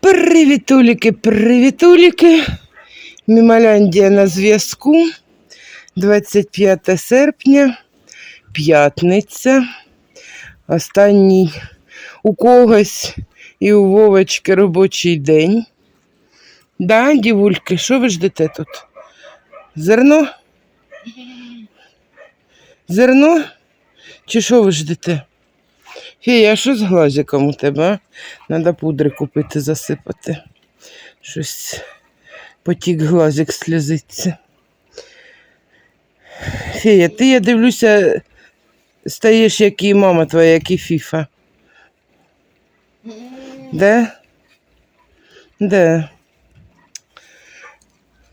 Привітуліки, привітуліки. Мімаляндія на зв'язку. 25 серпня, п'ятниця. Останній у когось і у Вовочки робочий день. Да, дівульки, що ви ждете тут? Зерно? Зерно? Чи що ви ждете? Фія, а що з глазиком у тебе? а? Надо пудри купити, засипати. Щось потік глазик сльозиться. Фея, ти, я дивлюся, стаєш, як і мама твоя, як і Фіфа. Де? Де?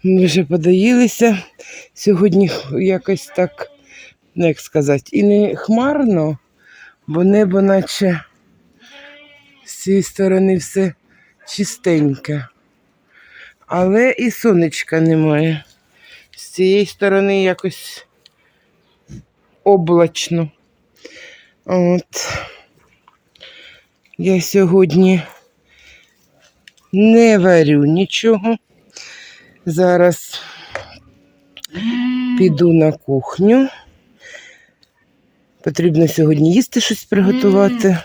Ми вже подоїлися. Сьогодні якось так, ну як сказати, і не хмарно, бо небо наче з цієї сторони все чистеньке. Але і сонечка немає. З цієї сторони якось облачно. От. Я сьогодні не варю нічого. Зараз піду на кухню. Потрібно сьогодні їсти щось приготувати.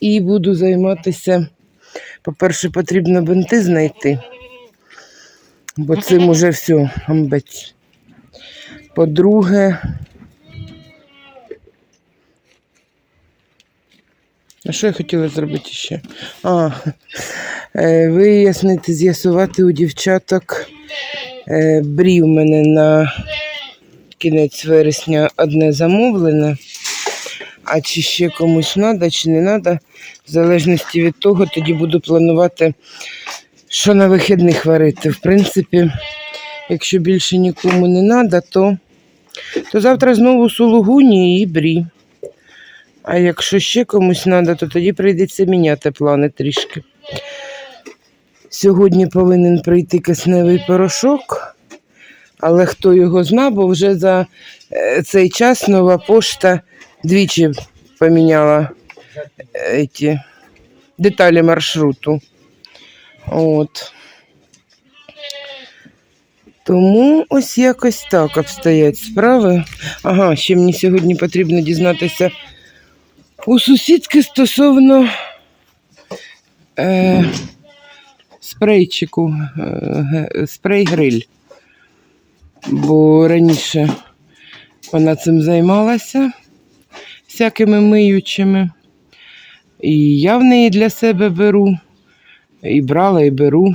І буду займатися. По-перше, потрібно бинти знайти, бо цим уже все, амбець. По-друге, а що я хотіла зробити ще? А, е, вияснити, з'ясувати у дівчаток е, брі у мене на кінець вересня одне замовлене. А чи ще комусь треба, чи не треба, в залежності від того, тоді буду планувати, що на вихідних варити. В принципі, якщо більше нікому не треба, то, то завтра знову сулугуні і брі. А якщо ще комусь треба, то тоді прийдеться міняти плани трішки. Сьогодні повинен прийти кисневий порошок, але хто його зна, бо вже за е, цей час нова пошта двічі поміняла е, ті деталі маршруту. От. Тому ось якось так обстоять справи. Ага, ще мені сьогодні потрібно дізнатися у сусідки стосовно е, спрейчику, е, спрей-гриль. Бо раніше вона цим займалася всякими миючими. І я в неї для себе беру, і брала, і беру.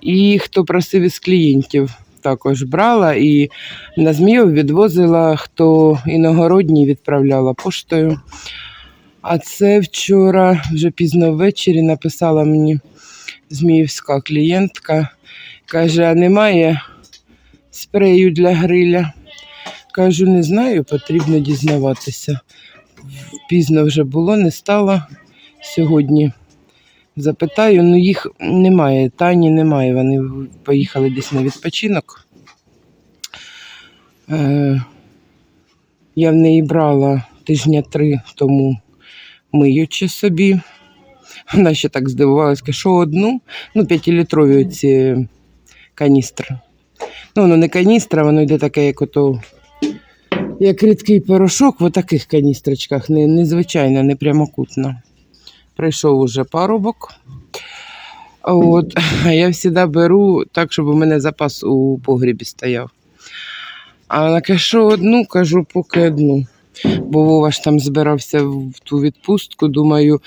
І хто просив із клієнтів, також брала і на Зміїв відвозила, хто іногородній відправляла поштою. А це вчора, вже пізно ввечері, написала мені зміївська клієнтка. Каже, а немає спрею для гриля. Кажу, не знаю, потрібно дізнаватися. Пізно вже було, не стало сьогодні. Запитаю, ну їх немає, Тані немає. Вони поїхали десь на відпочинок. Е, я в неї брала тижня три тому миючи собі. Вона ще так здивувалася, каже, що одну, ну, п'ятилітрові ці каністри. Ну, воно не каністра, воно йде таке, як ото, як рідкий порошок в таких каністрочках, не, незвичайно, не прямокутно. Прийшов уже парубок. От, а я завжди беру так, щоб у мене запас у погрібі стояв. А вона каже, що одну, кажу, поки одну. Бо Вова ж там збирався в ту відпустку. Думаю,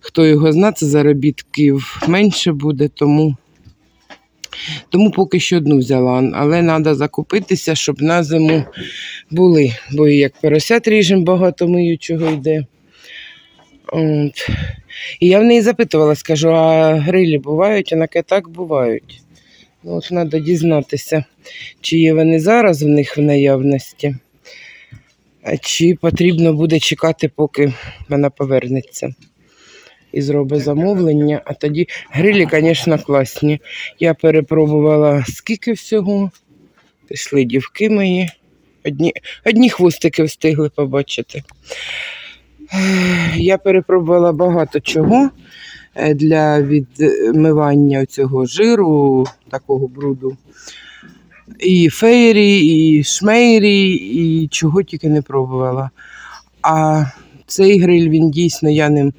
хто його зна, це заробітків менше буде, тому, тому поки що одну взяла. Але треба закупитися, щоб на зиму були. Бо як поросят ріжем, багато миючого йде. От. І я в неї запитувала, скажу, а грилі бувають? Вона каже, так бувають. Ну, От треба дізнатися, чи є вони зараз в них в наявності, чи потрібно буде чекати, поки вона повернеться. і зробить замовлення. А тоді грилі, звісно, класні. Я перепробувала скільки всього. Пішли дівки мої. Одні, одні хвостики встигли побачити. Я перепробувала багато чого е, для відмивання цього жиру, такого бруду. І фейрі, і шмейрі, і чого тільки не пробувала. А цей гриль, він дійсно я ним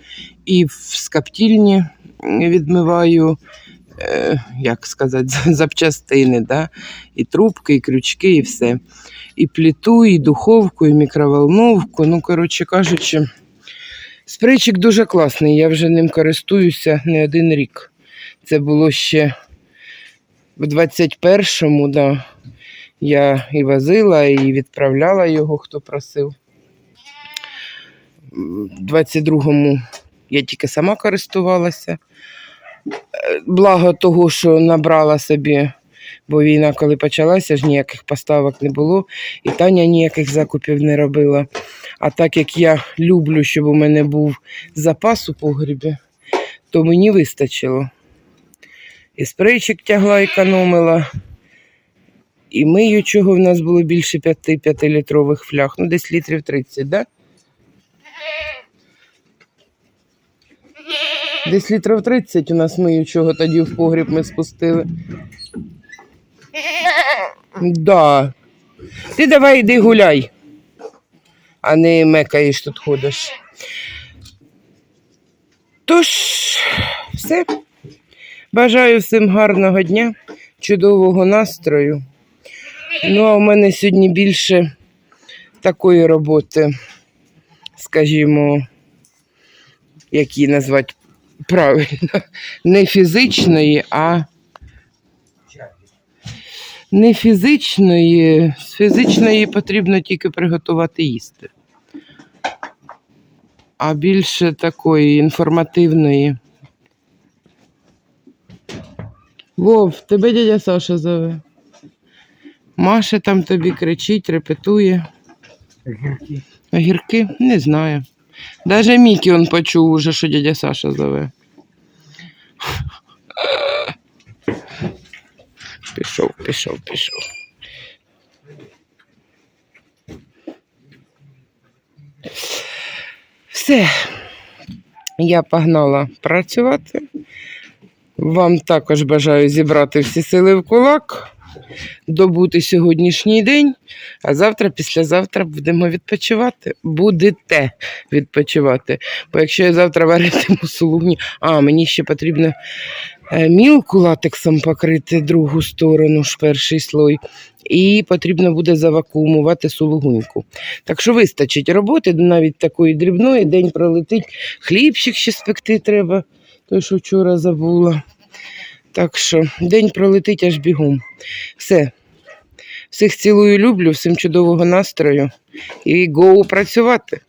і в скаптільні відмиваю, е, як сказати, запчастини, да? і трубки, і крючки, і все. І пліту, і духовку, і мікроволновку. Ну, коротше кажучи, спрейчик дуже класний. Я вже ним користуюся не один рік. Це було ще в 21-му, да. Я і возила, і відправляла його, хто просив. В 22-му я тільки сама користувалася. Благо того, що набрала собі, бо війна, коли почалася, ж ніяких поставок не було, і Таня ніяких закупів не робила. А так як я люблю, щоб у мене був запас у погрібі, то мені вистачило. І спрейчик тягла, економила. І миючого в нас було більше 5 літрових фляг. Ну, десь літрів 30, да? Десь літрів 30 у нас миючого тоді в погріб ми спустили. Да. Ти давай йди гуляй, а не мекаєш тут ходиш. Тож, все. Бажаю всім гарного дня, чудового настрою. Ну, а в мене сьогодні більше такої роботи, скажімо, як її назвати правильно, не фізичної, а не фізичної. З фізичної потрібно тільки приготувати їсти. А більше такої інформативної. Вов, тебе дядя Саша зове. Маша там тобі кричить, репетує. Огірки. Огірки? Не знаю. Даже Мікі он почув уже, що дядя Саша зове. Пішов, пішов, пішов. Все. Я погнала працювати. Вам також бажаю зібрати всі сили в кулак, добути сьогоднішній день, а завтра, післязавтра будемо відпочивати. Будете відпочивати. Бо якщо я завтра варитиму сулугні, а мені ще потрібно е, мілку латексом покрити другу сторону, ж перший слой. І потрібно буде завакуумувати сулугуньку. Так що вистачить роботи, навіть такої дрібної, день пролетить. Хлібчик ще спекти треба, той, що вчора забула. Так що день пролетить аж бігом. Все. Всіх цілую, люблю, всім чудового настрою і гоу працювати.